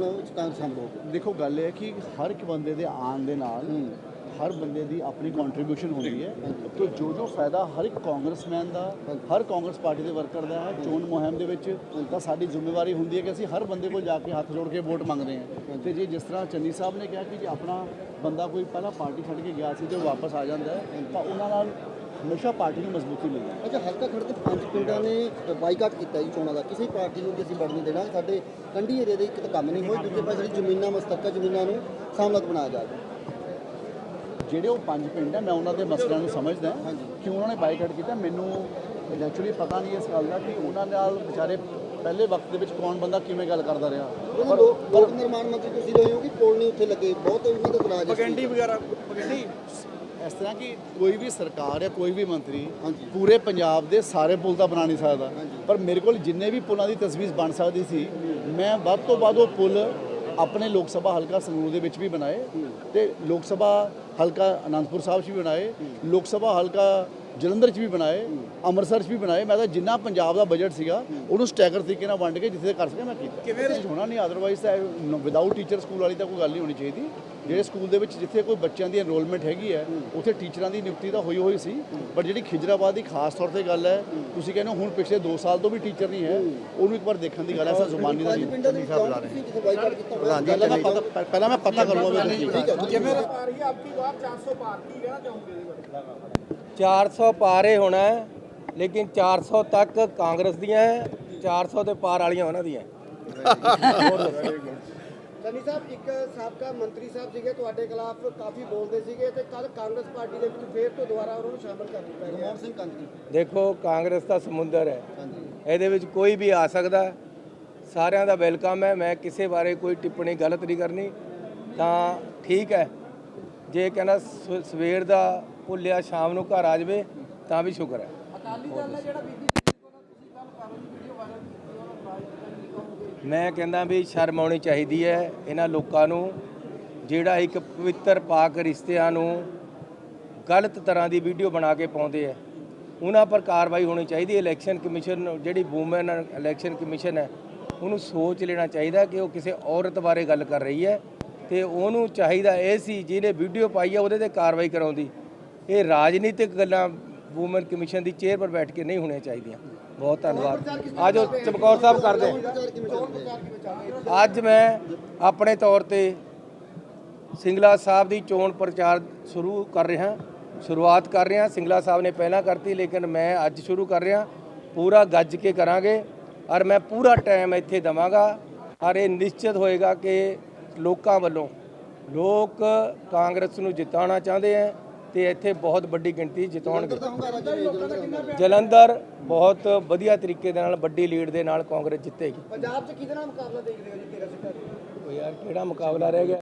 ਕਾਂਗਰਸ ਸ਼ਾਮਲ ਹੋ ਗਈ। ਦੇਖੋ ਗੱਲ ਇਹ ਹੈ ਕਿ ਹਰ ਇੱਕ ਬੰਦੇ ਦੇ ਆਉਣ ਦੇ ਨਾਲ ਹਰ ਬੰਦੇ ਦੀ ਆਪਣੀ ਕੰਟਰੀਬਿਊਸ਼ਨ ਹੁੰਦੀ ਹੈ। ਤੇ ਜੋ ਜੋ ਫਾਇਦਾ ਹਰ ਇੱਕ ਕਾਂਗਰਸਮੈਨ ਦਾ ਹਰ ਕਾਂਗਰਸ ਪਾਰਟੀ ਦੇ ਵਰਕਰ ਦਾ ਹੈ ਚੋਣ ਮੁਹਿੰਮ ਦੇ ਵਿੱਚ ਤਾਂ ਸਾਡੀ ਜ਼ਿੰਮੇਵਾਰੀ ਹੁੰਦੀ ਹੈ ਕਿ ਅਸੀਂ ਹਰ ਬੰਦੇ ਕੋਲ ਜਾ ਕੇ ਹੱਥ ਜੋੜ ਕੇ ਵੋਟ ਮੰਗਦੇ ਹਾਂ। ਤੇ ਜੇ ਜਿਸ ਤਰ੍ਹਾਂ ਚੰਨੀ ਸਾਹਿਬ ਨੇ ਕਿਹਾ ਕਿ ਜੇ ਆਪਣਾ ਬੰਦਾ ਕੋਈ ਪਹਿਲਾਂ ਪਾਰਟੀ ਛੱਡ ਕੇ ਗਿਆ ਸੀ ਤੇ ਉਹ ਵਾਪਸ ਆ ਜਾਂਦਾ ਹੈ ਤਾਂ ਉਹਨਾਂ ਨਾਲ ਹਮੇਸ਼ਾ ਪਾਰਟੀ ਨੂੰ ਮਜ਼ਬੂਤੀ ਮਿਲਦੀ ਹੈ। ਅੱਛਾ ਹਲਕਾ ਖੜ ਦੇ ਪੰਜ ਪਿੰਡਾਂ ਨੇ ਬਾਈਕਾਟ ਕੀਤਾ ਜੀ ਚੋਣਾਂ ਦਾ। ਕਿਸੇ ਪਾਰਟੀ ਨੂੰ ਅਸੀਂ ਵੜ ਨਹੀਂ ਦੇਣਾ। ਸਾਡੇ ਕੰਢੀ ਏਰੀਆ ਦੇ ਇੱਕ ਤਾਂ ਕੰਮ ਨਹੀਂ ਹੋਏ ਦੂਜੇ ਪਾਸੇ ਜਿਹੜੀ ਜ਼ਮੀਨਾਂ ਮਸਤਕਾ ਜ਼ਮੀਨਾਂ ਨੂੰ ਸਾਮਲਤ ਬਣਾਇਆ ਜਾਵੇ ਜਿਹੜੇ ਉਹ ਪੰਜ ਪਿੰਡ ਹੈ ਮੈਂ ਉਹਨਾਂ ਦੇ ਮਸਲਿਆਂ ਨੂੰ ਸਮਝਦਾ। ਕਿ ਉਹਨਾਂ ਨੇ ਬਾਈਕਾਟ ਕੀਤਾ। ਮੈਨੂੰ ਐਕਚੁਅਲੀ ਪਤਾ ਨਹੀਂ ਇਸ ਗੱਲ ਦਾ ਕਿ ਉਹਨਾਂ ਨਾਲ ਵਿਚਾਰੇ ਪਹਿਲੇ ਵਕਤ ਦੇ ਵਿੱਚ ਕੌਣ ਬੰਦਾ ਕਿਵੇਂ ਗੱਲ ਕਰਦਾ ਰਿਹਾ। ਉਹਨਾਂ ਲੋਕ ਨਿਰਮਾਣ ਮੰਤਰੀ ਤੁਸੀਂ ਰਹੇ ਹੋ ਕਿ ਪੁਲ ਨਹੀਂ ਉੱਥੇ ਲੱਗੇ। ਬਹੁਤ ਉਹਨਾਂ ਦਾ ਇਤਰਾਜ਼ ਪਗੰਡੀ ਵਗੈਰਾ ਪਗੰਡੀ? ਇਸ ਤਰ੍ਹਾਂ ਕਿ ਕੋਈ ਵੀ ਸਰਕਾਰ ਜਾਂ ਕੋਈ ਵੀ ਮੰਤਰੀ ਪੂਰੇ ਪੰਜਾਬ ਦੇ ਸਾਰੇ ਪੁਲ ਤਾਂ ਬਣਾ ਨਹੀਂ ਸਕਦਾ। ਪਰ ਮੇਰੇ ਕੋਲ ਜਿੰਨੇ ਵੀ ਪੁਲਾਂ ਦੀ ਤਸਵੀਰ ਬਣ ਸਕਦੀ ਸੀ, ਮੈਂ ਵੱਧ ਤੋਂ ਵੱਧ ਉਹ ਪੁਲ ਆਪਣੇ ਲੋਕ ਸਭਾ ਹਲਕਾ ਸੰਗਰੂਰ ਦੇ ਵਿੱਚ ਵੀ ਬਣਾਏ ਤੇ ਲੋਕ ਸਭਾ ਹਲਕਾ ਅਨੰਦਪੁਰ ਸਾਹਿਬ 'ਚ ਵੀ ਬਣਾਏ। ਲੋਕ ਸਭਾ ਹਲਕਾ ਜਲੰਧਰ 'ਚ ਵੀ ਬਣਾਏ ਅੰਮ੍ਰਿਤਸਰ 'ਚ ਵੀ ਬਣਾਏ ਮੈਂ ਤਾਂ ਜਿੰਨਾ ਪੰਜਾਬ ਦਾ ਬਜਟ ਸੀਗਾ ਉਹਨੂੰ ਸਟੈਗਰ ਤਰੀਕੇ ਨਾਲ ਵੰਡ ਕੇ ਜਿੱਥੇ ਕਰ ਸਕਿਆ ਮੈਂ ਕੀਤਾ ਕਿਵੇਂ ਹੋਣਾ ਨਹੀਂ ਅਦਰਵਾਈਜ਼ ਤਾਂ ਵਿਦਆਊਟ ਟੀਚਰ ਸਕੂਲ ਵਾਲੀ ਤਾਂ ਕੋਈ ਗੱਲ ਨਹੀਂ ਹੋਣੀ ਚਾਹੀਦੀ ਜਿਹੜੇ ਸਕੂਲ ਦੇ ਵਿੱਚ ਜਿੱਥੇ ਕੋਈ ਬੱਚਿਆਂ ਦੀ ਐਨਰੋਲਮੈਂਟ ਹੈਗੀ ਹੈ ਉੱਥੇ ਟੀਚਰਾਂ ਦੀ ਨਿਯੁਕਤੀ ਤਾਂ ਹੋਈ ਹੋਈ ਸੀ ਪਰ ਜਿਹੜੀ ਖਿਜਰਾਬਾਦ ਦੀ ਖਾਸ ਤੌਰ ਤੇ ਗੱਲ ਹੈ ਤੁਸੀਂ ਕਹਿੰਦੇ ਹੋ ਹੁਣ ਪਿਛਲੇ 2 ਸਾਲ ਤੋਂ ਵੀ ਟੀਚਰ ਨਹੀਂ ਹੈ ਉਹਨੂੰ ਇੱਕ ਵਾਰ ਦੇਖਣ ਦੀ ਗੱਲ ਹੈ ਸਰ ਜ਼ੁਬਾਨੀ ਦਾ ਨਹੀਂ? ਪਹਿਲਾਂ ਮੈਂ ਪਤਾ ਪਹਿਲਾਂ ਮੈਂ ਪਤਾ ਕਰੂੰਗਾ ਵੀ ਠੀਕ ਹੈ ਜਿਵੇਂ 400 ਪਾਰੇ ਹੋਣਾ ਹੈ, ਲੇਕਿਨ 400 ਤੱਕ ਕਾਂਗਰਸ ਦੀਆਂ ਹੈ 400 ਦੇ ਪਾਰ ਵਾਲੀਆਂ ਉਹਨਾਂ ਦੀਆਂ ਸਨੀ ਸਾਹਿਬ ਇੱਕ ਸਾਬਕਾ ਮੰਤਰੀ ਸਾਹਿਬ ਸੀਗੇ ਤੁਹਾਡੇ ਖਿਲਾਫ ਕਾਫੀ ਬੋਲਦੇ ਸੀਗੇ ਤੇ ਕੱਲ ਕਾਂਗਰਸ ਪਾਰਟੀ ਦੇ ਵਿੱਚ ਫੇਰ ਤੋਂ ਦੁਬਾਰਾ ਉਹਨਾਂ ਨੂੰ ਸ਼ਾਮਲ ਕਰ ਦਿੱਤਾ ਗਿਆ ਗੁਰਮੋਹਨ ਸਿੰਘ ਕੰਦੀ ਦੇਖੋ ਕਾਂਗਰਸ ਦਾ ਸਮੁੰਦਰ ਹੈ। ਇਹਦੇ ਵਿੱਚ ਕੋਈ ਵੀ ਆ ਸਕਦਾ ਹੈ। ਸਾਰਿਆਂ ਦਾ ਵੈਲਕਮ ਹੈ। ਮੈਂ ਕਿਸੇ ਬਾਰੇ ਕੋਈ ਟਿੱਪਣੀ ਗਲਤ ਨਹੀਂ ਕਰਨੀ। ਤਾਂ ਠੀਕ ਹੈ। ਜੇ ਕਹਿੰਦਾ ਸ- ਸਵੇਰ ਦਾ ਭੁੱਲਿਆ ਸ਼ਾਮ ਨੂੰ ਘਰ ਆ ਜਾਵੇ ਤਾਂ ਵੀ ਸ਼ੁਕਰ ਹੈ। ਮੈਂ ਕਹਿੰਦਾ ਵੀ ਸ਼ਰਮ ਆਉਣੀ ਚਾਹੀਦੀ ਹੈ ਇਹਨਾਂ ਲੋਕਾਂ ਨੂੰ ਜਿਹੜਾ ਇੱਕ ਪਵਿੱਤਰ ਪਾਕ ਰਿਸ਼ਤਿਆਂ ਨੂੰ ਗਲਤ ਤਰ੍ਹਾਂ ਦੀ ਵੀਡੀਓ ਬਣਾ ਕੇ ਪਾਉਂਦੇ ਆ। ਉਹਨਾਂ ਪਰ ਕਾਰਵਾਈ ਹੋਣੀ ਚਾਹੀਦੀ ਹੈ। ਇਲੈਕਸ਼ਨ ਕਮਿਸ਼ਨ ਜਿਹੜੀ ਵੂਮਨ ਇਲੈਕਸ਼ਨ ਕਮਿਸ਼ਨ ਹੈ ਉਹਨੂੰ ਸੋਚ ਲੈਣਾ ਚਾਹੀਦਾ ਕਿ ਉਹ ਕਿਸੇ ਔਰਤ ਬਾਰੇ ਗੱਲ ਕਰ ਰਹੀ ਹੈ ਤੇ ਉਹਨੂੰ ਚਾਹੀਦਾ ਇਹ ਸੀ ਜਿਹਨੇ ਵੀਡੀਓ ਪਾਈ ਹੈ ਉਹਦੇ ਤੇ ਕਾਰਵਾਈ ਕਰਾਉਂਦੀ। ਇਹ ਰਾਜਨੀਤਿਕ ਗੱਲਾਂ ਵੂਮਨ ਕਮਿਸ਼ਨ ਦੀ ਚੇਅਰ ਪਰ ਬੈਠ ਕੇ ਨਹੀਂ ਹੋਣੀਆਂ ਚਾਹੀਦੀਆਂ। ਬਹੁਤ ਧੰਨਵਾਦ। ਆਜੋ, ਚਮਕੌਰ ਸਾਹਿਬ ਕਰਦੇ ਅੱਜ ਮੈਂ ਆਪਣੇ ਤੌਰ ਤੇ ਸਿੰਗਲਾ ਸਾਹਿਬ ਦੀ ਚੋਣ ਪ੍ਰਚਾਰ ਸ਼ੁਰੂ ਕਰ ਰਿਹਾ, ਸ਼ੁਰੂਆਤ ਕਰ ਰਿਹਾ। ਸਿੰਗਲਾ ਸਾਹਿਬ ਨੇ ਪਹਿਲਾਂ ਕਰਤੀ, ਲੇਕਿਨ ਮੈਂ ਅੱਜ ਸ਼ੁਰੂ ਕਰ ਰਿਹਾ। ਪੂਰਾ ਗੱਜ ਕੇ ਕਰਾਂਗੇ। ਔਰ ਮੈਂ ਪੂਰਾ ਟਾਈਮ ਇੱਥੇ ਦਵਾਂਗਾ। ਔਰ ਇਹ ਨਿਸ਼ਚਿਤ ਹੋਏਗਾ ਕਿ ਲੋਕਾਂ ਵੱਲੋਂ ਲੋਕ ਕਾਂਗਰਸ ਨੂੰ ਜਿਤਾਉਣਾ ਚਾਹੁੰਦੇ ਹੈ। ਤੇ ਇੱਥੇ ਬਹੁਤ ਵੱਡੀ ਗਿਣਤੀ ਜਿਤਾਉਣਗੇ। ਜਲੰਧਰ ਬਹੁਤ ਵਧੀਆ ਤਰੀਕੇ ਦੇ ਨਾਲ ਵੱਡੀ ਲੀਡ ਦੇ ਨਾਲ ਕਾਂਗਰਸ ਜਿੱਤੇਗੀ। ਪੰਜਾਬ 'ਚ ਕਿਹਦੇ ਨਾਲ ਮੁਕਾਬਲਾ ਦੇਖਦੇ ਹੋ ਜੀ ਤੇਰਾ ਸਿੱਧਾ ਉਹ ਯਾਰ ਕਿਹੜਾ ਮੁਕਾਬਲਾ ਰਹਿ ਗਿਆ?